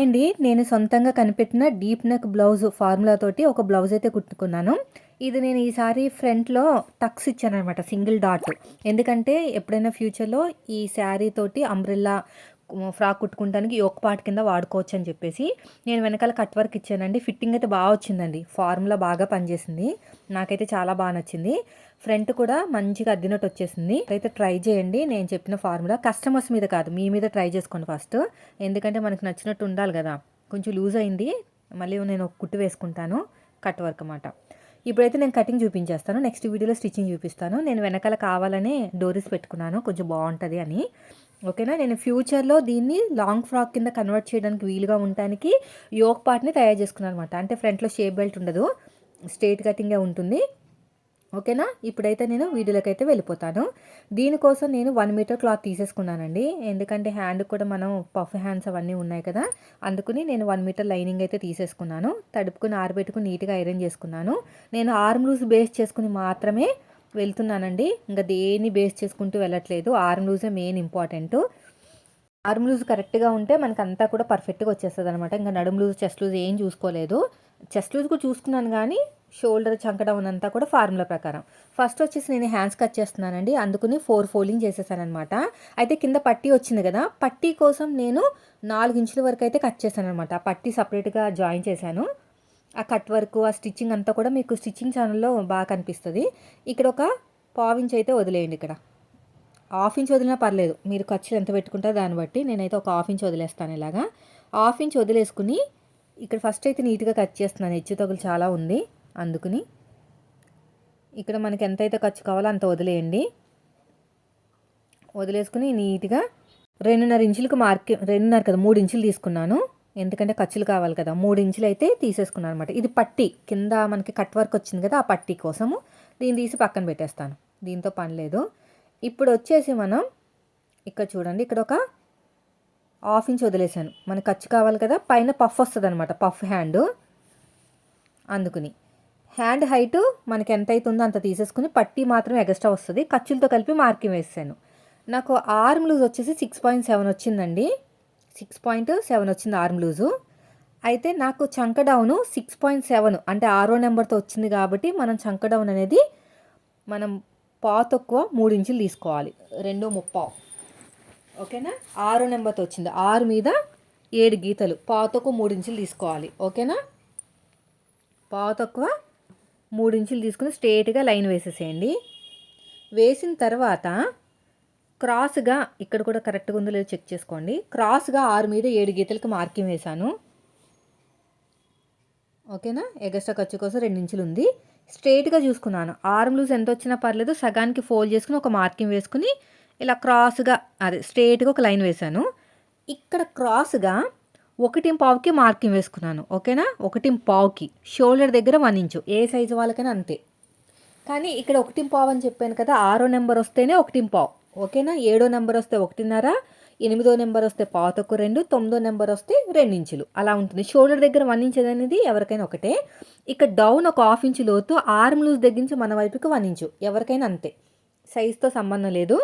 అండి నేను సొంతంగా కనిపెట్టిన డీప్ నెక్ బ్లౌజ్ ఫార్ములా తోటి ఒక బ్లౌజ్ అయితే కుట్టుకున్నాను. ఇది నేను ఈసారి ఫ్రంట్లో టక్స్ ఇచ్చాను అనమాట సింగిల్ డాట్. ఎందుకంటే ఎప్పుడైనా ఫ్యూచర్లో ఈ శారీ తోటి అంబ్రెల్లా ఫ్రాక్ కుట్టుకుంటానికి యోక్ పార్ట్ కింద వాడుకోవచ్చు అని చెప్పేసి నేను వెనకాల కట్ వర్క్ ఇచ్చానండి. ఫిట్టింగ్ అయితే బాగా వచ్చిందండి. ఫార్ములా బాగా పనిచేసింది. నాకైతే చాలా బాగా నచ్చింది. ఫ్రంట్ కూడా మంచిగా అద్దినట్టు వచ్చేసింది. అయితే ట్రై చేయండి. నేను చెప్పిన ఫార్ములా కస్టమర్స్ మీద కాదు మీ మీద ట్రై చేసుకోండి ఫస్ట్. ఎందుకంటే మనకు నచ్చినట్టు ఉండాలి కదా. కొంచెం లూజ్ అయింది. మళ్ళీ నేను ఒక కుట్టు వేసుకుంటాను. కట్ వర్క్ అన్నమాట. ఇప్పుడైతే నేను కటింగ్ చూపించేస్తాను. నెక్స్ట్ వీడియోలో స్టిచ్చింగ్ చూపిస్తాను. నేను వెనకాల కావాలనే డోరీస్ పెట్టుకున్నాను. కొంచెం బాగుంటుంది అని. ఓకేనా? నేను ఫ్యూచర్లో దీన్ని లాంగ్ ఫ్రాక్ కింద కన్వర్ట్ చేయడానికి వీలుగా ఉండటానికి యోక్ పార్ట్ని తయారు చేసుకున్నాను అనమాట అంటే ఫ్రంట్లో షేప్ బెల్ట్ ఉండదు. స్ట్రేట్ కటింగే ఉంటుంది. ఓకేనా? ఇప్పుడైతే నేను వీడియోలోకి అయితే వెళ్ళిపోతాను. దీనికోసం నేను వన్ మీటర్ క్లాత్ తీసేసుకున్నానండి. ఎందుకంటే హ్యాండ్ కూడా మనం పఫ్ హ్యాండ్స్ అవన్నీ ఉన్నాయి కదా. అందుకుని నేను వన్ మీటర్ లైనింగ్ అయితే తీసేసుకున్నాను. తడుపుకుని ఆరబెట్టుకుని నీట్గా ఐరన్ చేసుకున్నాను. నేను ఆర్మ్ లూజ్ బేస్ చేసుకుని మాత్రమే వెళ్తున్నానండి. ఇంకా దేన్ని బేస్ చేసుకుంటూ వెళ్ళట్లేదు. ఆర్మ్ లూజే మెయిన్ ఇంపార్టెంట్. ఆర్మ్ లూజ్ కరెక్ట్గా ఉంటే మనకు అంతా కూడా పర్ఫెక్ట్గా వచ్చేస్తుంది అనమాట ఇంకా నడుము లూజ్ చెస్ట్ లూజ్ ఏం చూసుకోలేదు. చెస్ట్ లూజ్ కూడా చూసుకున్నాను కానీ షోల్డర్ చంకడం అంతా కూడా ఫార్ములా ప్రకారం. ఫస్ట్ వచ్చేసి నేను హ్యాండ్స్ కట్ చేస్తున్నానండి. అందుకుని ఫోర్ ఫోల్డింగ్ చేసేసానమాట అయితే కింద పట్టీ వచ్చింది కదా పట్టీ కోసం నేను నాలుగు ఇంచుల వరకు అయితే కట్ చేశాను అనమాట పట్టీ సపరేట్గా జాయిన్ చేశాను. ఆ కట్ వర్క్ ఆ స్టిచ్చింగ్ అంతా కూడా మీకు స్టిచ్చింగ్ ఛానల్లో బాగా కనిపిస్తుంది. ఇక్కడ ఒక పావు అయితే వదిలేయండి ఇక్కడ. హాఫ్ ఇంచ్ వదిలినా పర్లేదు. మీరు ఖర్చులు ఎంత పెట్టుకుంటారో దాన్ని బట్టి నేనైతే ఒక హాఫ్ ఇంచ్ వదిలేస్తాను ఇలాగా. హాఫ్ ఇంచ్ వదిలేసుకుని ఇక్కడ ఫస్ట్ అయితే నీట్గా కట్ చేస్తున్నాను హెచ్చు తగులు చాలా ఉంది అందుకుని. ఇక్కడ మనకి ఎంతైతే ఖర్చు కావాలో అంత వదిలేయండి. వదిలేసుకుని నీట్గా రెండున్నర ఇంచులకు మార్కి రెండున్నర కదా మూడు ఇంచులు తీసుకున్నాను. ఎందుకంటే ఖర్చులు కావాలి కదా. మూడు ఇంచులు అయితే తీసేసుకున్నాను అనమాట ఇది పట్టి. కింద మనకి కట్ వర్క్ వచ్చింది కదా ఆ పట్టి కోసము దీన్ని తీసి పక్కన పెట్టేస్తాను. దీంతో పని లేదు. ఇప్పుడు వచ్చేసి మనం ఇక్కడ చూడండి ఇక్కడ ఒక హాఫ్ ఇంచ్ వదిలేసాను మనకు ఖర్చు కావాలి కదా పైన పఫ్ వస్తుంది అనమాట పఫ్ హ్యాండ్. అందుకుని హ్యాండ్ హైటు మనకి ఎంత అవుతుందో అంత తీసేసుకుని పట్టి మాత్రం ఎగస్ట్రా వస్తుంది. ఖర్చులతో కలిపి మార్కింగ్ వేసాను నాకు ఆర్మ్ లూజ్ వచ్చేసి సిక్స్ పాయింట్ సెవెన్ వచ్చిందండి. సిక్స్ పాయింట్ సెవెన్ వచ్చింది ఆర్మ్ లూజు. అయితే నాకు చంక డౌన్ సిక్స్ పాయింట్ సెవెన్ అంటే ఆరో నెంబర్తో వచ్చింది కాబట్టి మనం చంక డౌన్ అనేది మనం పా తక్కువ మూడు ఇంచులు తీసుకోవాలి రెండు ముప్పావు. ఓకేనా? ఆరో నెంబర్తో వచ్చింది. ఆరు మీద ఏడు గీతలు. పా తక్కువ మూడు ఇంచులు తీసుకోవాలి. ఓకేనా? పా తక్కువ మూడు ఇంచులు తీసుకుని స్ట్రేట్గా లైన్ వేసేసేయండి. వేసిన తర్వాత క్రాస్గా ఇక్కడ కూడా కరెక్ట్గా ఉందో లేదో చెక్ చేసుకోండి. క్రాస్గా ఆరు మీద ఏడు గీతలకు మార్కింగ్ వేశాను. ఓకేనా? ఎగస్ట్రా ఖర్చు కోసం రెండించులు ఉంది. స్ట్రైట్గా చూసుకున్నాను. ఆర్మ్ లూజ్ ఎంత వచ్చినా పర్లేదు సగానికి ఫోల్డ్ చేసుకుని ఒక మార్కింగ్ వేసుకుని ఇలా క్రాస్గా అదే స్ట్రైట్గా ఒక లైన్ వేశాను. ఇక్కడ క్రాస్గా ఒకటి పావుకి మార్కింగ్ వేసుకున్నాను. ఓకేనా? ఒకటి పావుకి. షోల్డర్ దగ్గర వన్ ఇంచు. ఏ సైజు వాళ్ళకైనా అంతే. కానీ ఇక్కడ ఒకటి పావు అని చెప్పాను కదా ఆరో నెంబర్ వస్తేనే ఒకటి పావు. ఓకేనా? ఏడో నెంబర్ వస్తే ఒకటిన్నర ఎనిమిదో నెంబర్ వస్తే పాతకు రెండు తొమ్మిదో నెంబర్ వస్తే రెండు ఇంచులు అలా ఉంటుంది. షోల్డర్ దగ్గర వన్ ఇంచ్ అనేది ఎవరికైనా ఒకటే. ఇక్కడ డౌన్ ఒక హాఫ్ ఇంచు లోతు ఆర్మ్ లూజ్ దగ్గర నుంచి మన వైపుకి వన్ ఇంచు. ఎవరికైనా అంతే. సైజ్తో సంబంధం లేదు.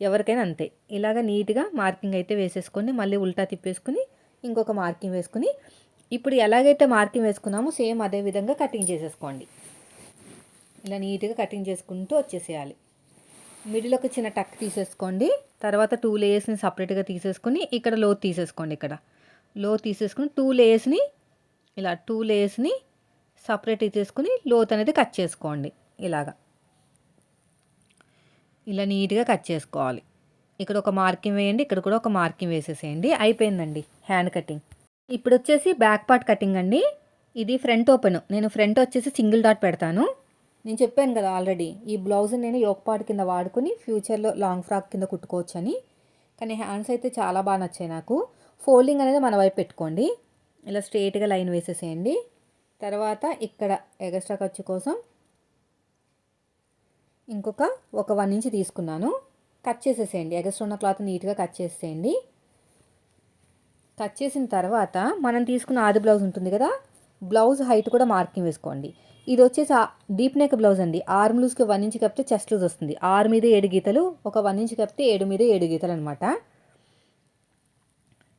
ఎవరికైనా అంతే. ఇలాగ నీట్గా మార్కింగ్ అయితే వేసేసుకొని మళ్ళీ ఉల్టా తిప్పేసుకుని ఇంకొక మార్కింగ్ వేసుకుని ఇప్పుడు ఎలాగైతే మార్కింగ్ వేసుకున్నామో సేమ్ అదే విధంగా కటింగ్ చేసేసుకోండి. ఇలా నీట్గా కటింగ్ చేసుకుంటూ వచ్చేసేయాలి. మిడిల్ ఒక చిన్న టక్ తీసేసుకోండి. తర్వాత టూ లేయర్స్ని సపరేట్గా తీసేసుకుని ఇక్కడ లో తీసేసుకోండి ఇక్కడ. లో తీసేసుకుని టూ లేయర్స్ని ఇలా టూ లేయర్స్ని సపరేట్ తీసేసుకుని లోత్ అనేది కట్ చేసుకోండి ఇలాగా. ఇలా నీట్గా కట్ చేసుకోవాలి. ఇక్కడ ఒక మార్కింగ్ వేయండి ఇక్కడ కూడా ఒక మార్కింగ్ వేసేసేయండి. అయిపోయిందండి హ్యాండ్ కటింగ్ ఇప్పుడు వచ్చేసి బ్యాక్ పార్ట్ కటింగ్ అండి. ఇది ఫ్రంట్ ఓపెన్ నేను ఫ్రంట్ వచ్చేసి సింగిల్ డాట్ పెడతాను. నేను చెప్పాను కదా ఆల్రెడీ ఈ బ్లౌజ్ నేను యోగపాటు కింద వాడుకుని ఫ్యూచర్లో లాంగ్ ఫ్రాక్ కింద కుట్టుకోవచ్చు అని కానీ హ్యాండ్స్ అయితే చాలా బాగా నచ్చాయి నాకు. ఫోల్డింగ్ అనేది మన వైపు పెట్టుకోండి. ఇలా స్ట్రేట్గా లైన్ వేసేసేయండి. తర్వాత ఇక్కడ ఎగస్ట్రా ఖర్చు కోసం ఇంకొక ఒక వన్ ఇంచ్ తీసుకున్నాను. కట్ చేసేసేయండి. ఎగస్ట్రా ఉన్న క్లాత్ నీట్గా కట్ చేసేయండి కట్ చేసిన తర్వాత మనం తీసుకున్న ఆది బ్లౌజ్ ఉంటుంది కదా బ్లౌజ్ హైట్ కూడా మార్కింగ్ వేసుకోండి. ఇది వచ్చేసి డీప్ నెక్ బ్లౌజ్ అండి. ఆర్మ్ లూజ్కి వన్ ఇంచ్ కప్పితే చెస్ట్ లూజ్ వస్తుంది. ఆరు మీద ఏడు గీతలు ఒక వన్ ఇంచ్ కప్పితే ఏడు మీద ఏడు గీతలు అనమాట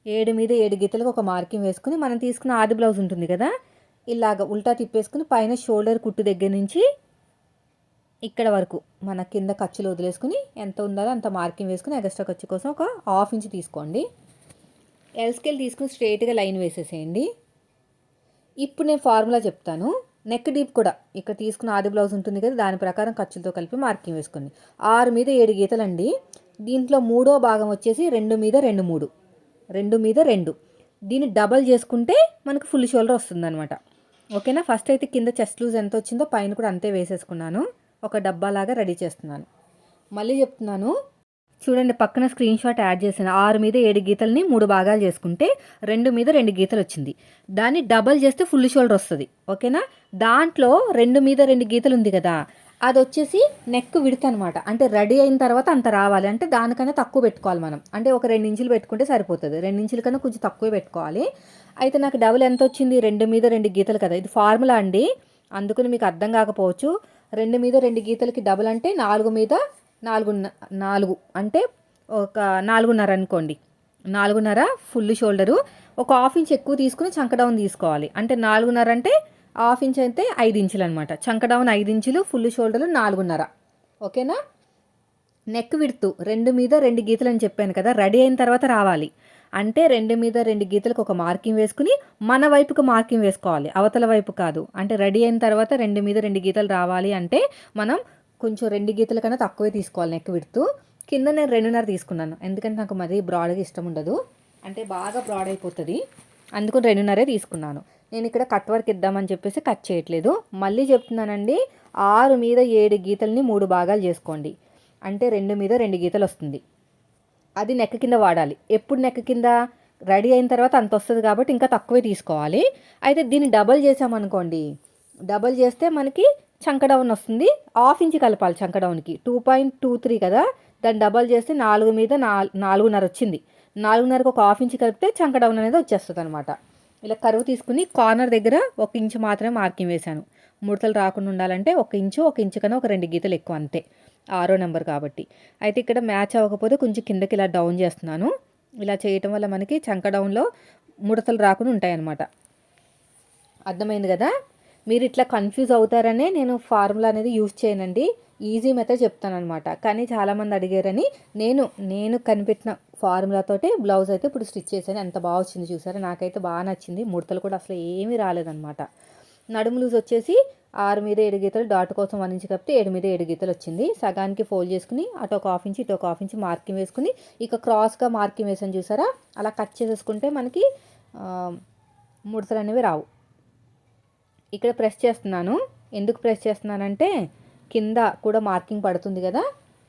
ఏడు మీద ఏడు గీతలకు ఒక మార్కింగ్ వేసుకుని మనం తీసుకున్న ఆది బ్లౌజ్ ఉంటుంది కదా ఇలాగ ఉల్టా తిప్పేసుకుని పైన షోల్డర్ కుట్టు దగ్గర నుంచి ఇక్కడ వరకు మన కింద ఖర్చులు వదిలేసుకుని ఎంత ఉండాలో అంత మార్కింగ్ వేసుకుని ఎక్స్ట్రా ఖర్చు కోసం ఒక హాఫ్ ఇంచ్ తీసుకోండి. ఎల్ స్కేల్ తీసుకుని స్ట్రైట్గా లైన్ వేసేసేయండి. ఇప్పుడు నేను ఫార్ములా చెప్తాను. నెక్ డీప్ కూడా. ఇక్కడ తీసుకున్న ఆది బ్లౌజ్ ఉంటుంది కదా దాని ప్రకారం ఖర్చులతో కలిపి మార్కింగ్ వేసుకోండి. ఆరు మీద ఏడు గీతలండి. దీంట్లో మూడో భాగం వచ్చేసి రెండు మీద రెండు మూడు. రెండు మీద రెండు. దీన్ని డబల్ చేసుకుంటే మనకు ఫుల్ షోల్డర్ వస్తుంది అనమాట ఓకేనా? ఫస్ట్ అయితే కింద చెస్ట్ లూజ్ ఎంత వచ్చిందో పైన కూడా అంతే వేసేసుకున్నాను. ఒక డబ్బాలాగా రెడీ చేస్తున్నాను. మళ్ళీ చెప్తున్నాను చూడండి పక్కన స్క్రీన్ షాట్ యాడ్ చేసిన ఆరు మీద ఏడు గీతల్ని మూడు భాగాలు చేసుకుంటే రెండు మీద రెండు గీతలు వచ్చింది. దాన్ని డబల్ చేస్తే ఫుల్ షోల్డర్ వస్తుంది. ఓకేనా దాంట్లో రెండు మీద రెండు గీతలు ఉంది కదా అది వచ్చేసి నెక్ విడత అనమాట అంటే రెడీ అయిన తర్వాత అంత రావాలి. అంటే దానికన్నా తక్కువ పెట్టుకోవాలి మనం. అంటే ఒక రెండు ఇంచులు పెట్టుకుంటే సరిపోతుంది. రెండు ఇంచుల కన్నా కొంచెం తక్కువ పెట్టుకోవాలి. అయితే నాకు డబుల్ ఎంత వచ్చింది? రెండు మీద రెండు గీతలు కదా. ఇది ఫార్ములా అండి. అందుకని మీకు అర్థం కాకపోవచ్చు. రెండు మీద రెండు గీతలకి డబుల్ అంటే నాలుగు మీద నాలుగు నాలుగు అంటే ఒక నాలుగున్నర అనుకోండి. నాలుగున్నర ఫుల్ షోల్డరు ఒక హాఫ్ ఇంచ్ ఎక్కువ తీసుకుని చంక డౌన్ తీసుకోవాలి. అంటే నాలుగున్నర అంటే హాఫ్ ఇంచ్ అయితే ఐదు ఇంచులు అనమాట చంక డౌన్ ఐదు ఇంచులు ఫుల్ షోల్డర్లు నాలుగున్నర. ఓకేనా? నెక్ విడుతు రెండు మీద రెండు గీతలు అని చెప్పాను కదా రెడీ అయిన తర్వాత రావాలి. అంటే రెండు మీద రెండు గీతలకు ఒక మార్కింగ్ వేసుకుని మన వైపుకు మార్కింగ్ వేసుకోవాలి. అవతల వైపు కాదు. అంటే రెడీ అయిన తర్వాత రెండు మీద రెండు గీతలు రావాలి అంటే మనం కొంచెం రెండు గీతల కన్నా తక్కువే తీసుకోవాలి నెక్ విడుతూ కింద నేను రెండున్నర తీసుకున్నాను. ఎందుకంటే నాకు మరీ బ్రాడ్గా ఇష్టం ఉండదు. అంటే బాగా బ్రాడ్ అయిపోతుంది. అందుకని రెండున్నరే తీసుకున్నాను. నేను ఇక్కడ కట్ వర్క్ ఇద్దామని చెప్పేసి కట్ చేయట్లేదు. మళ్ళీ చెప్తున్నానండి ఆరు మీద ఏడు గీతల్ని మూడు భాగాలు చేసుకోండి. అంటే రెండు మీద రెండు గీతలు వస్తుంది. అది నెక్క కింద వాడాలి. ఎప్పుడు నెక్క కింద? రెడీ అయిన తర్వాత అంత వస్తుంది కాబట్టి ఇంకా తక్కువే తీసుకోవాలి. అయితే దీన్ని డబల్ చేసామనుకోండి డబల్ చేస్తే మనకి చంకడౌన్ వస్తుంది. హాఫ్ ఇంచ్ కలపాలి చంకడౌన్కి టూ పాయింట్ టూ త్రీ కదా? దాన్ని డబల్ చేస్తే నాలుగు మీద నాలుగున్నర వచ్చింది. నాలుగున్నరకు ఒక హాఫ్ ఇంచ్ కలిపితే చంకడౌన్ అనేది వచ్చేస్తుంది అనమాట ఇలా కరువు తీసుకుని కార్నర్ దగ్గర ఒక ఇంచు మాత్రమే మార్కింగ్ వేశాను. ముడతలు రాకుండా ఉండాలంటే ఒక ఇంచు ఒక ఇంచు కన్నా ఒక రెండు గీతలు ఎక్కువ అంతే. ఆరో నెంబర్ కాబట్టి. అయితే ఇక్కడ మ్యాచ్ అవ్వకపోతే కొంచెం కిందకి ఇలా డౌన్ చేస్తున్నాను. ఇలా చేయటం వల్ల మనకి చంక డౌన్లో ముడతలు రాకుండా ఉంటాయన్నమాట. అర్థమైంది కదా? మీరు ఇట్లా కన్ఫ్యూజ్ అవుతారనే నేను ఫార్ములా అనేది యూజ్ చేయనండి. ఈజీ మెథడ్ చెప్తాను అనమాట కానీ చాలామంది అడిగారని నేను నేను కనిపెట్టిన ఫార్ములాతోటే బ్లౌజ్ అయితే ఇప్పుడు స్టిచ్ చేశాను. ఎంత బాగా వచ్చింది చూసారా? నాకైతే బాగా నచ్చింది. ముడతలు కూడా అసలు ఏమీ రాలేదనమాట నడుము లూజ్ వచ్చేసి ఆరు మీద ఏడు గీతలు డాట్ కోసం వన్ ఇంచ్ కప్పితే ఏడు మీద ఏడు గీతలు వచ్చింది. సగానికి ఫోల్డ్ చేసుకుని అటు ఒక హాఫ్ ఇంచ్ ఇటు ఒక హాఫ్ ఇంచ్ మార్కింగ్ వేసుకుని ఇక క్రాస్గా మార్కింగ్ వేసాను చూసారా? అలా కట్ చేసేసుకుంటే మనకి ముడతలు అనేవి రావు. ఇక్కడ ప్రెస్ చేస్తున్నాను. ఎందుకు ప్రెస్ చేస్తున్నానంటే కింద కూడా మార్కింగ్ పడుతుంది కదా.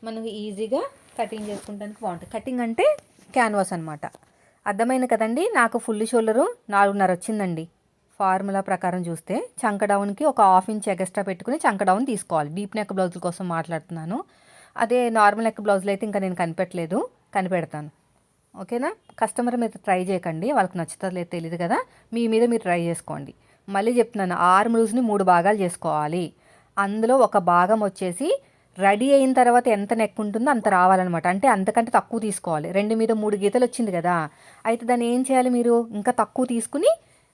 మనం ఈజీగా కటింగ్ చేసుకుంటానికి బాగుంటుంది కటింగ్ అంటే క్యాన్వాస్ అనమాట అర్థమైంది కదండి? నాకు ఫుల్ షోల్డరు నాలుగున్నర వచ్చిందండి. ఫార్ములా ప్రకారం చూస్తే చంక డౌన్కి ఒక హాఫ్ ఇంచ్ ఎగస్ట్రా పెట్టుకుని చంక డౌన్ తీసుకోవాలి. డీప్ నెక్ బ్లౌజుల కోసం మాట్లాడుతున్నాను. అదే నార్మల్ నెక్ బ్లౌజులు అయితే ఇంకా నేను కనిపెట్టలేదు. కనిపెడతాను. ఓకేనా? కస్టమర్ మీద ట్రై చేయకండి. వాళ్ళకి నచ్చుతుంది లేదు తెలియదు కదా. మీ మీద మీరు ట్రై చేసుకోండి. మళ్ళీ చెప్తున్నాను ఆర్మ్ లూజ్ని మూడు భాగాలు చేసుకోవాలి. అందులో ఒక భాగం వచ్చేసి రెడీ అయిన తర్వాత ఎంత నెక్ ఉంటుందో అంత రావాలన్నమాట. అంటే అంతకంటే తక్కువ తీసుకోవాలి. రెండు మీద మూడు గీతలు వచ్చింది కదా. అయితే దాన్ని ఏం చేయాలి మీరు? ఇంకా తక్కువ తీసుకుని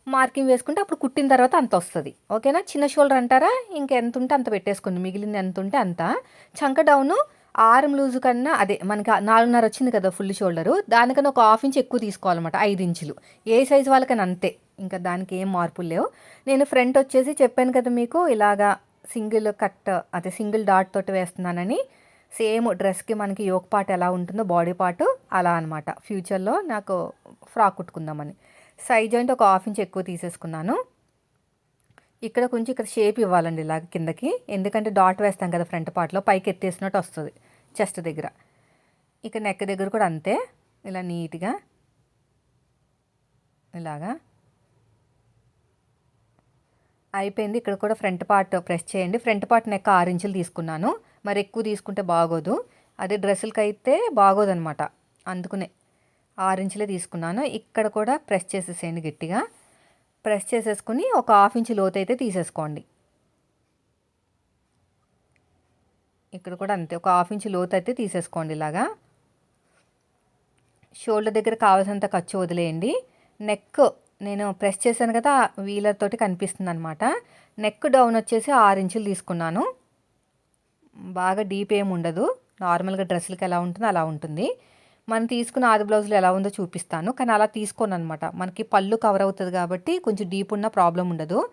మార్కింగ్ వేసుకుంటే అప్పుడు కుట్టిన తర్వాత అంత వస్తుంది. ఓకేనా? చిన్న షోల్డర్ అంటారా? ఇంకా ఎంత ఉంటే అంత పెట్టేసుకోండి మిగిలింది ఎంత ఉంటే అంత. చంక డౌను ఆర్మ్ లూజ్ కన్నా అదే మనకి నాలుగున్నర వచ్చింది కదా ఫుల్ షోల్డరు. దానికన్నా ఒక హాఫ్ ఇంచ్ ఎక్కువ తీసుకోవాలన్నమాట. ఐదు ఇంచులు. ఏ సైజు వాళ్ళకన్నా అంతే. ఇంకా దానికి ఏం మార్పులు లేవు. నేను ఫ్రంట్ వచ్చేసి చెప్పాను కదా మీకు ఇలాగా సింగిల్ కట్ అదే సింగిల్ డాట్ తోటి వేస్తున్నానని. సేమ్ డ్రెస్కి మనకి యోక్ పార్ట్ ఎలా ఉంటుందో బాడీ పార్ట్ అలా అనమాట ఫ్యూచర్లో నాకు ఫ్రాక్ కుట్టుకుందామని. సైజ్ జాయింట్ ఒక హాఫ్ ఇంచ్ ఎక్కువ తీసేసుకున్నాను. ఇక్కడ కొంచెం ఇక్కడ షేప్ ఇవ్వాలండి ఇలాగ కిందకి. ఎందుకంటే డాట్ వేస్తాం కదా ఫ్రంట్ పార్ట్లో పైకి ఎత్తేసినట్టు వస్తుంది చెస్ట్ దగ్గర. ఇక నెక్ దగ్గర కూడా అంతే. ఇలా నీట్గా ఇలాగా అయిపోయింది. ఇక్కడ కూడా ఫ్రంట్ పార్ట్ ప్రెస్ చేయండి. ఫ్రంట్ పార్ట్ నెక్ ఆరు ఇంచులు తీసుకున్నాను. మరి ఎక్కువ తీసుకుంటే బాగోదు. అదే డ్రెస్సులకి అయితే బాగోదనమాట అందుకునే ఆరు ఇంచులే తీసుకున్నాను. ఇక్కడ కూడా ప్రెస్ చేసేసేయండి గట్టిగా. ప్రెస్ చేసేసుకుని ఒక హాఫ్ ఇంచు లోతు అయితే తీసేసుకోండి. ఇక్కడ కూడా అంతే. ఒక హాఫ్ ఇంచు లోతు అయితే తీసేసుకోండి ఇలాగా. షోల్డర్ దగ్గర కావాల్సినంత ఖర్చు వదిలేయండి. నెక్ నేను ప్రెస్ చేశాను కదా వీలర్ తోటి కనిపిస్తుంది అనమాట నెక్ డౌన్ వచ్చేసి ఆరు ఇంచులు తీసుకున్నాను. బాగా డీప్ ఏమి ఉండదు. నార్మల్గా డ్రెస్సులకి ఎలా ఉంటుందో అలా ఉంటుంది. మనం తీసుకున్న ఆది బ్లౌజులు ఎలా ఉందో చూపిస్తాను. కానీ అలా తీసుకోను అనమాట మనకి పళ్ళు కవర్ అవుతుంది కాబట్టి కొంచెం డీప్ ఉన్న ప్రాబ్లం ఉండదు.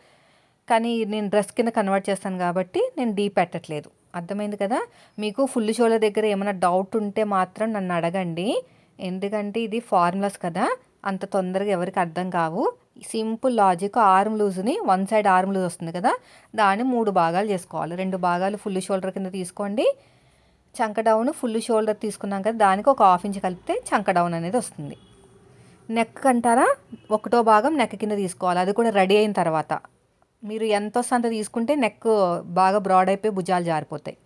కానీ నేను డ్రెస్ కింద కన్వర్ట్ చేస్తాను కాబట్టి నేను డీప్ పెట్టట్లేదు. అర్థమైంది కదా? మీకు ఫుల్ షోల దగ్గర ఏమైనా డౌట్ ఉంటే మాత్రం నన్ను అడగండి. ఎందుకంటే ఇది ఫార్ములాస్ కదా. అంత తొందరగా ఎవరికి అర్థం కావు. సింపుల్ లాజిక్ ఆర్మ్ లూజ్ని వన్ సైడ్ ఆర్మ్ లూజ్ వస్తుంది కదా దాన్ని మూడు భాగాలు చేసుకోవాలి. రెండు భాగాలు ఫుల్ షోల్డర్ కింద తీసుకోండి. చంక డౌన్ ఫుల్ షోల్డర్ తీసుకున్నాం కదా దానికి ఒక హాఫ్ ఇంచ్ కలిపితే చంక డౌన్ అనేది వస్తుంది. నెక్ అంటారా? ఒకటో భాగం నెక్ కింద తీసుకోవాలి. అది కూడా రెడీ అయిన తర్వాత. మీరు ఎంత వస్తే అంత తీసుకుంటే నెక్ బాగా బ్రాడ్ అయిపోయి భుజాలు జారిపోతాయి.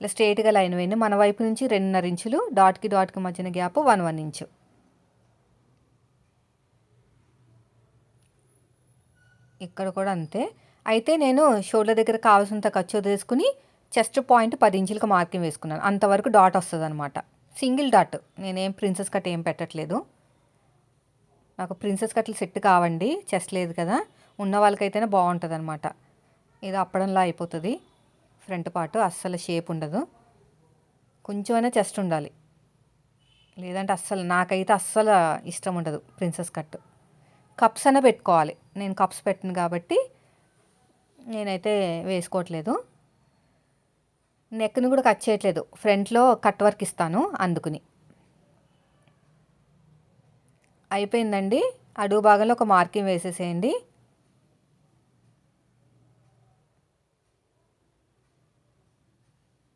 ఇలా స్ట్రేట్గా లైన్ వేయండి. మన వైపు నుంచి రెండున్నర ఇంచులు డాట్కి డాట్కి మధ్యన గ్యాప్ వన్ వన్ ఇంచు. ఇక్కడ కూడా అంతే. అయితే నేను షోల్డర్ దగ్గర కావాల్సినంత ఖర్చు వదిలేసుకుని చెస్ట్ పాయింట్ పది ఇంచులకు మార్కింగ్ వేసుకున్నాను. అంతవరకు డాట్ వస్తుంది అనమాట సింగిల్ డాట్. నేనేం ప్రిన్సెస్ కట్ ఏం పెట్టట్లేదు. నాకు ప్రిన్సెస్ కట్లు సెట్ కావండి. చెస్ట్ లేదు కదా. ఉన్న వాళ్ళకైతేనే బాగుంటుంది అనమాట ఇది అప్పడంలా అయిపోతుంది. ఫ్రంట్ పార్ట్ అస్సలు షేప్ ఉండదు. కొంచెమైనా చెస్ట్ ఉండాలి. లేదంటే అస్సలు నాకైతే అస్సలు ఇష్టం ఉండదు ప్రిన్సెస్ కట్. కప్స్ అనే పెట్టుకోవాలి. నేను కప్స్ పెట్టను కాబట్టి నేనైతే వేసుకోవట్లేదు. నెక్ని కూడా కట్ చేయట్లేదు. ఫ్రంట్లో కట్ వర్క్ ఇస్తాను అందుకుని. అయిపోయిందండి. అడుగు భాగంలో ఒక మార్కింగ్ వేసేసేయండి.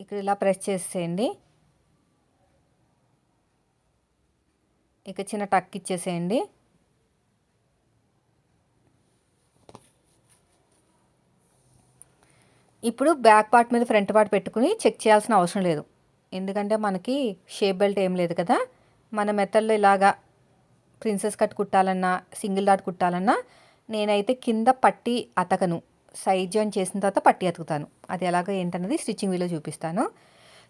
ఇక్కడ ఇలా ప్రెస్ చేసేయండి ఇక చిన్న టక్ ఇచ్చేసేయండి. ఇప్పుడు బ్యాక్ పార్ట్ మీద ఫ్రంట్ పార్ట్ పెట్టుకుని చెక్ చేయాల్సిన అవసరం లేదు. ఎందుకంటే మనకి షేప్ బెల్ట్ ఏం లేదు కదా. మన మెథడ్లో ఇలాగా ప్రిన్సెస్ కట్ కుట్టాలన్నా సింగిల్ డాట్ కుట్టాలన్నా నేనైతే కింద పట్టి అతకను. సైడ్ జాయిన్ చేసిన తర్వాత పట్టి అతుకుతాను. అది ఎలాగ ఏంటన్నది స్టిచ్చింగ్ వీలో చూపిస్తాను.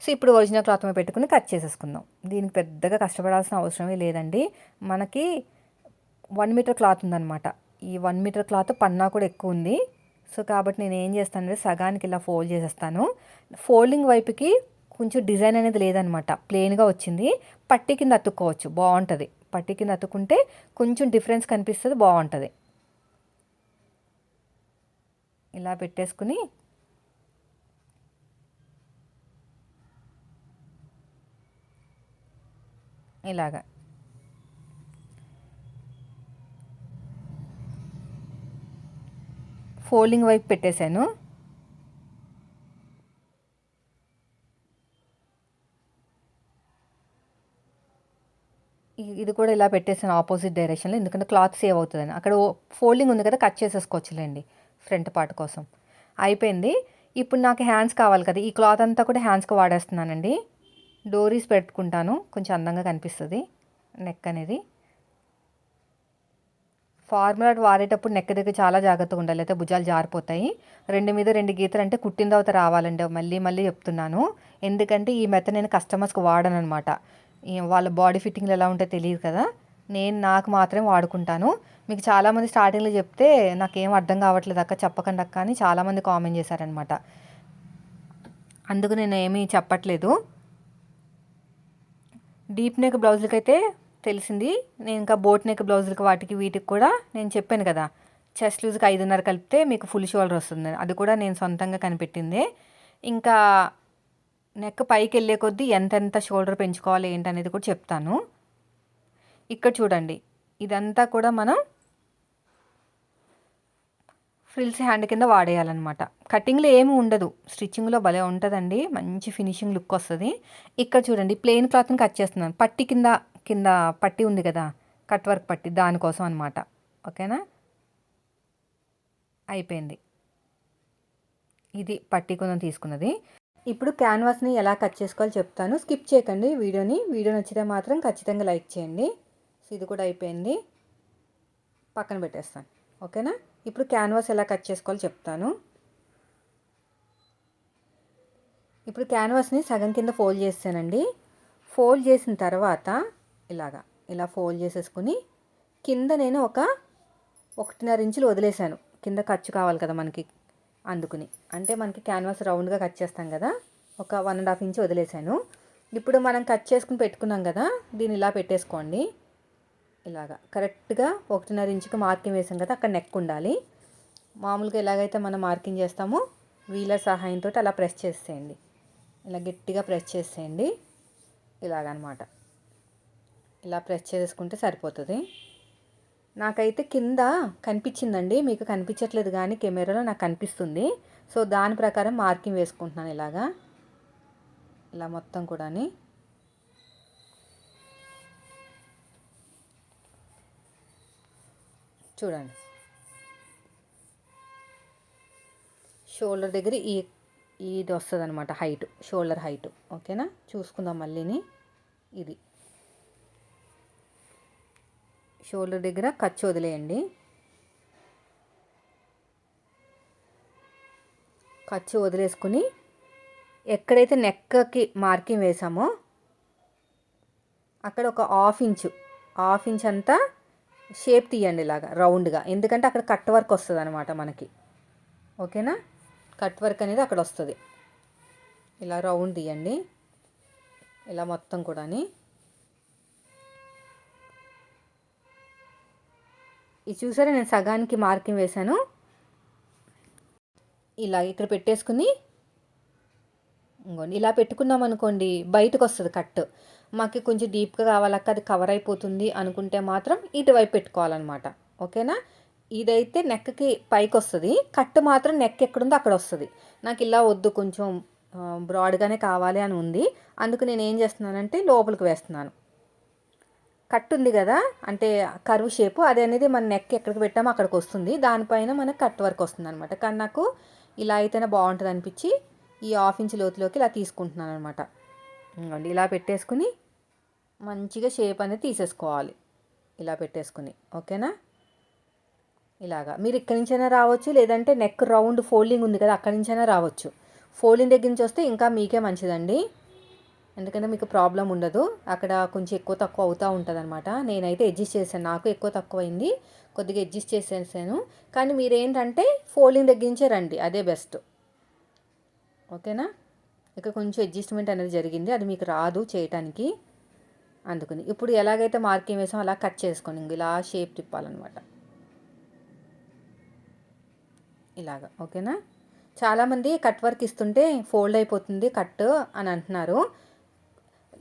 సో ఇప్పుడు ఒరిజినల్ క్లాత్ మీద పెట్టుకుని కట్ చేసేసుకుందాం. దీనికి పెద్దగా కష్టపడాల్సిన అవసరమే లేదండి. మనకి వన్ మీటర్ క్లాత్ ఉందన్నమాట. ఈ వన్ మీటర్ క్లాత్ పన్నా కూడా ఎక్కువ ఉంది. సో కాబట్టి నేను ఏం చేస్తానంటే సగానికి ఇలా ఫోల్డ్ చేసేస్తాను. ఫోల్డింగ్ వైపుకి కొంచెం డిజైన్ అనేది లేదనమాట. ప్లెయిన్గా వచ్చింది. పట్టి కింద అతుక్కోవచ్చు. బాగుంటుంది. పట్టి కింద అతుక్కుంటే కొంచెం డిఫరెన్స్ కనిపిస్తుంది. బాగుంటుంది. ఇలా పెట్టేసుకుని ఇలాగా. ఫోల్డింగ్ వైపు పెట్టేశాను. ఇది కూడా ఇలా పెట్టేసాను ఆపోజిట్ డైరెక్షన్లో ఎందుకంటే క్లాత్ సేవ్ అవుతుందని. అక్కడ ఫోల్డింగ్ ఉంది కదా కట్ చేసేసుకోవచ్చులేండి ఫ్రంట్ పార్ట్ కోసం. అయిపోయింది. ఇప్పుడు నాకు హ్యాండ్స్ కావాలి కదా ఈ క్లాత్ అంతా కూడా హ్యాండ్స్కి వాడేస్తున్నానండి. డోరీస్ పెట్టుకుంటాను కొంచెం అందంగా కనిపిస్తుంది నెక్ అనేది. ఫార్ములా వాడేటప్పుడు నెక్క దగ్గర చాలా జాగ్రత్తగా ఉండాలి. అయితే భుజాలు జారిపోతాయి. రెండు మీద రెండు గీతలు అంటే కుట్టిన తర్వాత రావాలండి. మళ్ళీ మళ్ళీ చెప్తున్నాను. ఎందుకంటే ఈ మెత్త నేను కస్టమర్స్కి వాడను అనమాట వాళ్ళ బాడీ ఫిట్టింగ్లు ఎలా ఉంటే తెలియదు కదా. నేను నాకు మాత్రమే వాడుకుంటాను. మీకు చాలామంది స్టార్టింగ్లో చెప్తే నాకేం అర్థం కావట్లేదు అక్క చెప్పకండి అక్క అని చాలామంది కామెంట్ చేశారనమాట. అందుకు నేను ఏమీ చెప్పట్లేదు. డీప్ నెక్ బ్లౌజులకి అయితే తెలిసింది. నేను ఇంకా బోట్ నెక్ బ్లౌజులకి వాటికి వీటికి కూడా నేను చెప్పాను కదా చెస్ట్ లూజ్కి ఐదున్నర కలిపితే మీకు ఫుల్ షోల్డర్ వస్తుంది. అది కూడా నేను సొంతంగా కనిపెట్టింది. ఇంకా నెక్ పైకి వెళ్ళే కొద్దీ ఎంతెంత షోల్డర్ పెంచుకోవాలి ఏంటనేది కూడా చెప్తాను. ఇక్కడ చూడండి ఇదంతా కూడా మనం ఫ్రిల్స్ హ్యాండ్ కింద వాడేయాలన్నమాట. కటింగ్లో ఏమి ఉండదు. స్టిచ్చింగ్లో భలే ఉంటుందండి. మంచి ఫినిషింగ్ లుక్ వస్తుంది. ఇక్కడ చూడండి ప్లెయిన్ క్లాత్ని కట్ చేస్తున్నాను. పట్టి కింద కింద పట్టి ఉంది కదా కట్ వర్క్ పట్టి దానికోసం అనమాట ఓకేనా? అయిపోయింది. ఇది పట్టి కొంచెం తీసుకున్నది. ఇప్పుడు క్యాన్వాస్ని ఎలా కట్ చేసుకోవాలో చెప్తాను. స్కిప్ చేయకండి వీడియోని. వీడియో నచ్చితే మాత్రం ఖచ్చితంగా లైక్ చేయండి. సో ఇది కూడా అయిపోయింది. పక్కన పెట్టేస్తాను. ఓకేనా? ఇప్పుడు క్యాన్వాస్ ఎలా కట్ చేసుకోవాలో చెప్తాను. ఇప్పుడు క్యాన్వాస్ని సగం కింద ఫోల్డ్ చేస్తానండి. ఫోల్డ్ చేసిన తర్వాత ఇలాగా. ఇలా ఫోల్డ్ చేసేసుకుని కింద నేను ఒక ఒకటిన్నర ఇంచులు వదిలేశాను. కింద ఖర్చు కావాలి కదా మనకి అందుకుని. అంటే మనకి క్యాన్వాస్ రౌండ్గా కట్ చేస్తాం కదా ఒక వన్ అండ్ హాఫ్ ఇంచ్ వదిలేశాను. ఇప్పుడు మనం కట్ చేసుకుని పెట్టుకున్నాం కదా దీన్ని ఇలా పెట్టేసుకోండి. ఇలాగా. కరెక్ట్గా ఒకటిన్నర ఇంచుకి మార్కింగ్ వేసాం కదా అక్కడ నెక్ ఉండాలి. మామూలుగా ఎలాగైతే మనం మార్కింగ్ చేస్తామో వీలర్ సహాయంతో అలా ప్రెస్ చేసేయండి. ఇలా గట్టిగా ప్రెస్ చేసేయండి. ఇలాగనమాట. ఇలా ప్రెస్ చేసుకుంటే సరిపోతుంది. నాకైతే కింద కనిపించిందండి. మీకు కనిపించట్లేదు కానీ కెమెరాలో నాకు కనిపిస్తుంది. సో దాని ప్రకారం మార్కింగ్ వేసుకుంటున్నాను ఇలాగా. ఇలా మొత్తం కూడా చూడండి. షోల్డర్ దగ్గర ఈ ఇది వస్తుంది అనమాట హైట్ షోల్డర్ హైట్ ఓకేనా చూసుకుందాం మళ్ళీని. ఇది. షోల్డర్ దగ్గర ఖర్చు వదిలేయండి. ఖర్చు వదిలేసుకుని ఎక్కడైతే నెక్కకి మార్కింగ్ వేసామో అక్కడ ఒక హాఫ్ ఇంచు హాఫ్ ఇంచ్ అంతా షేప్ తీయండి ఇలాగా రౌండ్గా. ఎందుకంటే అక్కడ కట్ వర్క్ వస్తుంది అనమాట మనకి. ఓకేనా? కట్ వర్క్ అనేది అక్కడ వస్తుంది. ఇలా రౌండ్ తీయండి. ఇలా మొత్తం కూడాని. ఇది చూసారా? నేను సగానికి మార్కింగ్ వేశాను. ఇలా ఇక్కడ పెట్టేసుకుని ఇంకోండి ఇలా పెట్టుకున్నాం అనుకోండి బయటకు వస్తుంది కట్. మాకు కొంచెం డీప్గా కావాలక్క అది కవర్ అయిపోతుంది అనుకుంటే మాత్రం ఇటువైపు పెట్టుకోవాలన్నమాట. ఓకేనా? ఇదైతే నెక్కి పైకి వస్తుంది. కట్ మాత్రం నెక్ ఎక్కడుందో అక్కడ వస్తుంది. నాకు ఇలా వద్దు కొంచెం బ్రాడ్గానే కావాలి అని ఉంది. అందుకు నేను ఏం చేస్తున్నానంటే లోపలికి వేస్తున్నాను. కట్ ఉంది కదా? అంటే కరువు షేపు అది అనేది మన నెక్ ఎక్కడికి పెట్టామో అక్కడికి వస్తుంది. దానిపైన మనకు కట్ వర్క్ వస్తుంది అనమాట కానీ నాకు ఇలా అయితేనే బాగుంటుంది అనిపించి ఈ హాఫ్ ఇంచ్ లోతులోకి ఇలా తీసుకుంటున్నాను అనమాట ఇలా పెట్టేసుకుని మంచిగా షేప్ అనేది తీసేసుకోవాలి. ఇలా పెట్టేసుకుని ఓకేనా? ఇలాగా. మీరు ఇక్కడి నుంచైనా రావచ్చు లేదంటే నెక్ రౌండ్ ఫోల్డింగ్ ఉంది కదా అక్కడి నుంచైనా రావచ్చు. ఫోల్డింగ్ దగ్గర నుంచి వస్తే ఇంకా మీకే మంచిదండి. ఎందుకంటే మీకు ప్రాబ్లం ఉండదు. అక్కడ కొంచెం ఎక్కువ తక్కువ అవుతూ ఉంటుంది అనమాట నేనైతే అడ్జస్ట్ చేశాను. నాకు ఎక్కువ తక్కువ అయింది కొద్దిగా అడ్జస్ట్ చేసేసాను. కానీ మీరేంటంటే ఫోల్డింగ్ దగ్గర నుంచే రండి. అదే బెస్ట్. ఓకేనా? ఇక కొంచెం అడ్జస్ట్మెంట్ అనేది జరిగింది. అది మీకు రాదు చేయటానికి. అందుకని. ఇప్పుడు ఎలాగైతే మార్కింగ్ వేసాం అలా కట్ చేసుకోండి. ఇలా షేప్ తిప్పాలన్నమాట. ఇలాగా. ఓకేనా? చాలామంది కట్ వర్క్ ఇస్తుంటే ఫోల్డ్ అయిపోతుంది కట్ అని అంటున్నారు.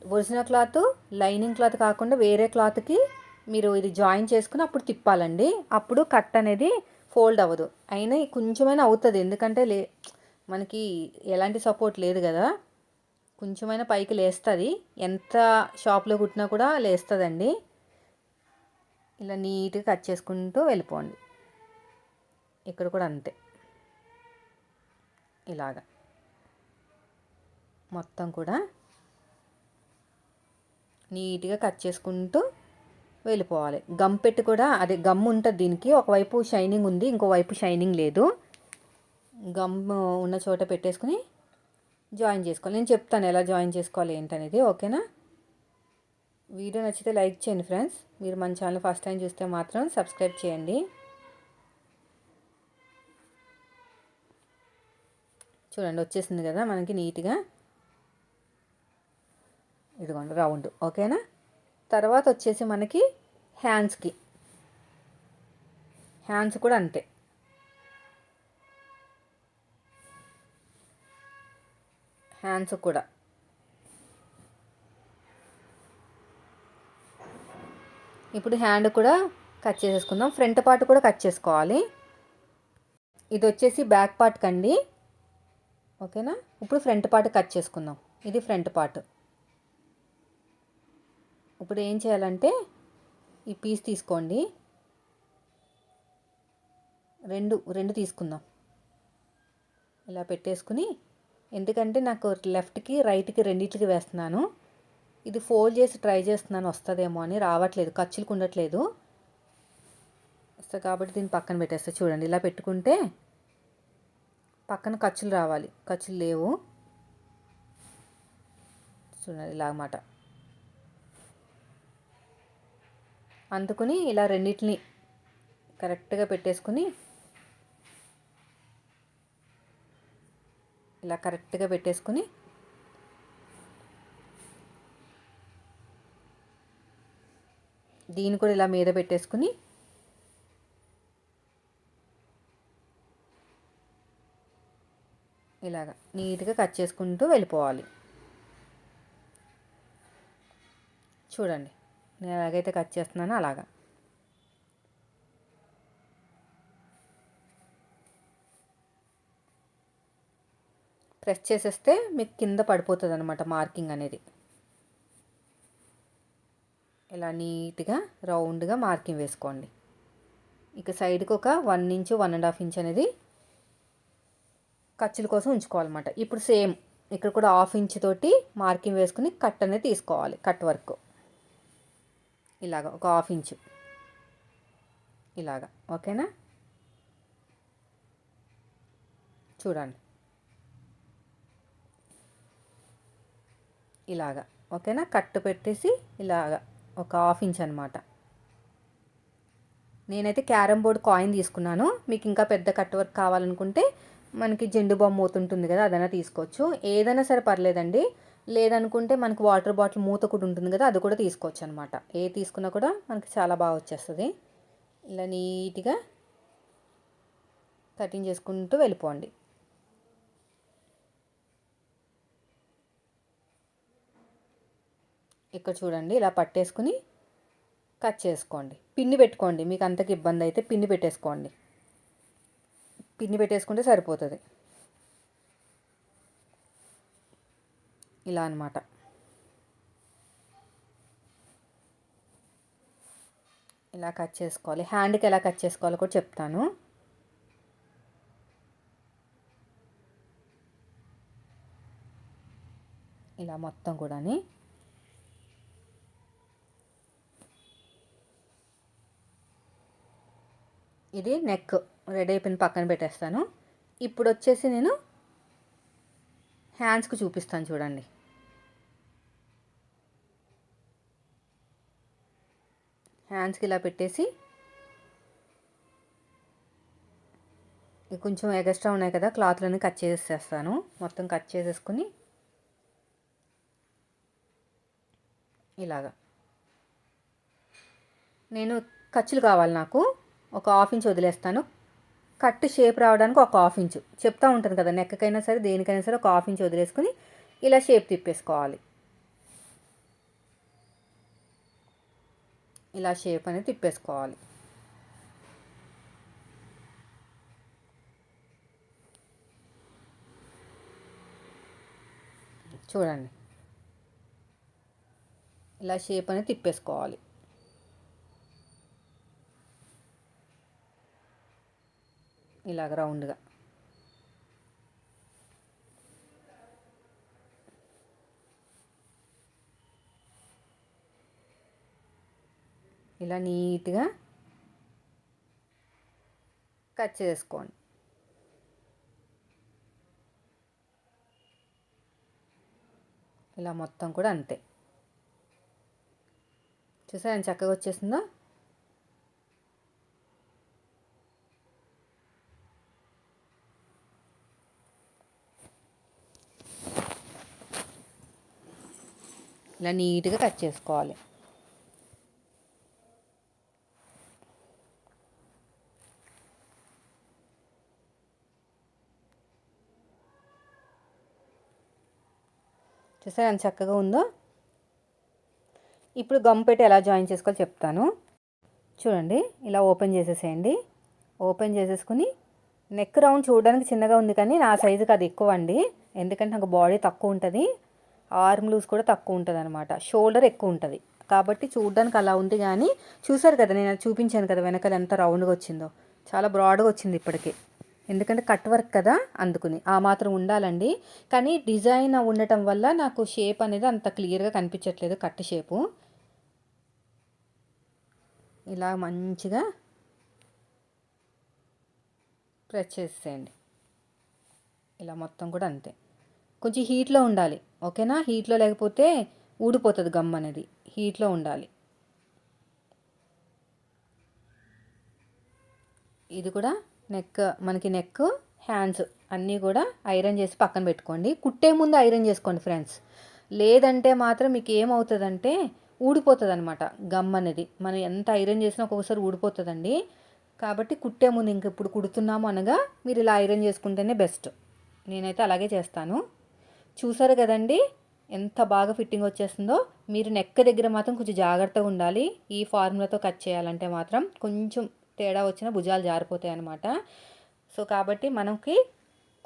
ఒరిజినల్ క్లాత్ లైనింగ్ క్లాత్ కాకుండా వేరే క్లాత్కి మీరు ఇది జాయిన్ చేసుకుని అప్పుడు తిప్పాలండి. అప్పుడు కట్ అనేది ఫోల్డ్ అవ్వదు. అయినా కొంచెమైనా అవుతుంది. ఎందుకంటే లే మనకి ఎలాంటి సపోర్ట్ లేదు కదా. కొంచెమైనా పైకి లేస్తుంది. ఎంత షాప్లో కుట్టినా కూడా లేస్తుందండి. ఇలా నీట్గా కట్ చేసుకుంటూ వెళ్ళిపోండి. ఇక్కడ కూడా అంతే. ఇలాగా. మొత్తం కూడా నీట్గా కట్ చేసుకుంటూ వెళ్ళిపోవాలి. గమ్ పెట్టి కూడా అదే గమ్ ఉంటుంది దీనికి ఒకవైపు షైనింగ్ ఉంది ఇంకోవైపు షైనింగ్ లేదు. గమ్ ఉన్న చోట పెట్టేసుకుని జాయిన్ చేసుకోవాలి. నేను చెప్తాను ఎలా జాయిన్ చేసుకోవాలి ఏంటనేది ఓకేనా? వీడియో నచ్చితే లైక్ చేయండి ఫ్రెండ్స్. మీరు మన ఛానల్ ఫస్ట్ టైం చూస్తే మాత్రం సబ్స్క్రైబ్ చేయండి. చూడండి వచ్చేసింది కదా మనకి నీట్గా. ఇదిగోండి రౌండ్. ఓకేనా? తర్వాత వచ్చేసి మనకి హ్యాండ్స్కి. హ్యాండ్స్ కూడా అంతే. హ్యాండ్స్ కూడా. ఇప్పుడు హ్యాండ్ కూడా కట్ చేసేసుకుందాం. ఫ్రంట్ పార్ట్ కూడా కట్ చేసుకోవాలి. ఇది వచ్చేసి బ్యాక్ పార్ట్ కండి. ఓకేనా? ఇప్పుడు ఫ్రంట్ పార్ట్ కట్ చేసుకుందాం. ఇది ఫ్రంట్ పార్ట్. ఇప్పుడు ఏం చేయాలంటే ఈ పీస్ తీసుకోండి. రెండు రెండు తీసుకుందాం. ఇలా పెట్టేసుకుని ఎందుకంటే నాకు లెఫ్ట్కి రైట్కి రెండింటికి వేస్తున్నాను. ఇది ఫోల్డ్ చేసి ట్రై చేస్తున్నాను వస్తుందేమో అని రావట్లేదు ఖర్చులకు ఉండట్లేదు వస్తుంది కాబట్టి దీన్ని పక్కన పెట్టేస్తా చూడండి. ఇలా పెట్టుకుంటే పక్కన ఖర్చులు రావాలి ఖర్చులు లేవు. చూడండి ఇలా అన్నమాట అందుకుని ఇలా రెండింటిని కరెక్ట్గా పెట్టేసుకుని ఇలా కరెక్ట్గా పెట్టేసుకుని దీన్ని కూడా ఇలా మీద పెట్టేసుకుని ఇలాగ నీట్గా కట్ చేసుకుంటూ వెళ్ళిపోవాలి. చూడండి. నేను ఎలాగైతే కట్ చేస్తున్నానో అలాగా. ప్రెస్ చేసేస్తే మీకు కింద పడిపోతుంది అనమాట మార్కింగ్ అనేది. ఇలా నీట్గా రౌండ్గా మార్కింగ్ వేసుకోండి. ఇక సైడ్కి ఒక one inch one and half inch అనేది ఖర్చుల కోసం ఉంచుకోవాలన్నమాట. ఇప్పుడు సేమ్ ఇక్కడ కూడా హాఫ్ ఇంచ్ తోటి మార్కింగ్ వేసుకుని కట్ అనేది తీసుకోవాలి కట్ వర్క్. ఇలాగ ఒక హాఫ్ ఇంచు. ఇలాగ. ఓకేనా? చూడండి. ఇలాగా. ఓకేనా? కట్టు పెట్టేసి ఇలాగా ఒక హాఫ్ ఇంచ్ అనమాట నేనైతే క్యారమ్ బోర్డ్ కాయిన్ తీసుకున్నాను. మీకు ఇంకా పెద్ద కట్ వర్క్ కావాలనుకుంటే మనకి జెండు బొమ్మ అవుతుంటుంది కదా అదైనా తీసుకోవచ్చు. ఏదైనా సరే పర్లేదండి. లేదనుకుంటే మనకు వాటర్ బాటిల్ మూత కూడా ఉంటుంది కదా అది కూడా తీసుకోవచ్చు అనమాట ఏ తీసుకున్నా కూడా మనకి చాలా బాగా వచ్చేస్తుంది. ఇలా నీట్గా కటింగ్ చేసుకుంటూ వెళ్ళిపోండి. ఇక్కడ చూడండి ఇలా పట్టేసుకుని కట్ చేసుకోండి. పిన్ని పెట్టుకోండి మీకు అంతకి ఇబ్బంది అయితే పిన్ని పెట్టేసుకోండి. పిన్ని పెట్టేసుకుంటే సరిపోతుంది. ఇలా అనమాట ఇలా కట్ చేసుకోవాలి. హ్యాండ్కి ఎలా కట్ చేసుకోవాలో కూడా చెప్తాను. ఇలా మొత్తం కూడా ఇది నెక్ రెడీ అయిపోయిన పక్కన పెట్టేస్తాను. ఇప్పుడు వచ్చేసి నేను హ్యాండ్స్కి చూపిస్తాను చూడండి. హ్యాండ్స్కి ఇలా పెట్టేసి కొంచెం ఎగస్ట్రా ఉన్నాయి కదా క్లాత్లను కట్ చేసేస్తాను. మొత్తం కట్ చేసేసుకుని ఇలాగా. నేను ఖర్చులు కావాలి నాకు. ఒక హాఫ్ ఇంచ్ వదిలేస్తాను. కట్ షేప్ రావడానికి ఒక హాఫ్ ఇంచు. చెప్తా ఉంటుంది కదా నెక్కకైనా సరే దేనికైనా సరే ఒక హాఫ్ ఇంచ్ వదిలేసుకుని ఇలా షేప్ తిప్పేసుకోవాలి. ఇలా షేప్ అనేది తిప్పేసుకోవాలి. చూడండి. ఇలా షేప్ అనేది తిప్పేసుకోవాలి. ఇలాగ రౌండ్గా. ఇలా నీట్గా కట్ చేసుకోండి. ఇలా మొత్తం కూడా అంతే. చూసారా చక్కగా వచ్చేసిందో? ఇలా నీట్గా కట్ చేసుకోవాలి. చూసారా ఎంత చక్కగా ఉందో? ఇప్పుడు గమ్ పెట్టి ఎలా జాయిన్ చేసుకోవాలో చెప్తాను. చూడండి ఇలా ఓపెన్ చేసేసేయండి. ఓపెన్ చేసేసుకుని నెక్ రౌండ్ చూడడానికి చిన్నగా ఉంది కానీ నా సైజుకి అది ఎక్కువ అండి ఎందుకంటే నాకు బాడీ తక్కువ ఉంటుంది. ఆర్మ్ లూజ్ కూడా తక్కువ ఉంటుంది అనమాట షోల్డర్ ఎక్కువ ఉంటుంది. కాబట్టి చూడడానికి అలా ఉంది కానీ చూసారు కదా నేను చూపించాను కదా వెనకాల ఎంత రౌండ్గా వచ్చిందో. చాలా బ్రాడ్గా వచ్చింది ఇప్పటికే. ఎందుకంటే కట్ వర్క్ కదా అందుకుని. ఆ మాత్రం ఉండాలండి. కానీ డిజైన్ ఉండటం వల్ల నాకు షేప్ అనేది అంత క్లియర్గా కనిపించట్లేదు కట్ షేపు. ఇలా మంచిగా ప్రెస్ చేసేయండి. ఇలా మొత్తం కూడా అంతే. కొంచెం హీట్లో ఉండాలి ఓకేనా? హీట్లో లేకపోతే ఊడిపోతుంది గమ్ అనేది. హీట్లో ఉండాలి. ఇది కూడా నెక్ మనకి నెక్ హ్యాండ్స్ అన్నీ కూడా ఐరన్ చేసి పక్కన పెట్టుకోండి. కుట్టే ముందు ఐరన్ చేసుకోండి ఫ్రెండ్స్. లేదంటే మాత్రం మీకు ఏమవుతుందంటే ఊడిపోతుంది అనమాట గమ్ అనేది. మనం ఎంత ఐరన్ చేసినా ఒక్కొక్కసారి ఊడిపోతుందండి. కాబట్టి కుట్టే ముందు ఇంక ఇప్పుడు కుడుతున్నాము అనగా మీరు ఇలా ఐరన్ చేసుకుంటేనే బెస్ట్. నేనైతే అలాగే చేస్తాను. చూసారు కదండి? ఎంత బాగా ఫిట్టింగ్ వచ్చేస్తుందో. మీరు నెక్ దగ్గర మాత్రం కొంచెం జాగ్రత్తగా ఉండాలి. ఈ ఫార్ములాతో కట్ చేయాలంటే మాత్రం కొంచెం తేడా వచ్చిన భుజాలు జారిపోతాయి అనమాట సో కాబట్టి మనకి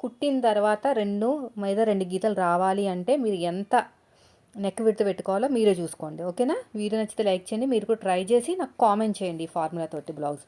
కుట్టిన తర్వాత రెండు మీద రెండు గీతలు రావాలి అంటే మీరు ఎంత నెక్ విడత పెట్టుకోవాలో మీరే చూసుకోండి. ఓకేనా? వీడియో నచ్చితే లైక్ చేయండి. మీరు కూడా ట్రై చేసి నాకు కామెంట్ చేయండి ఈ ఫార్ములా తోటి బ్లౌజ్.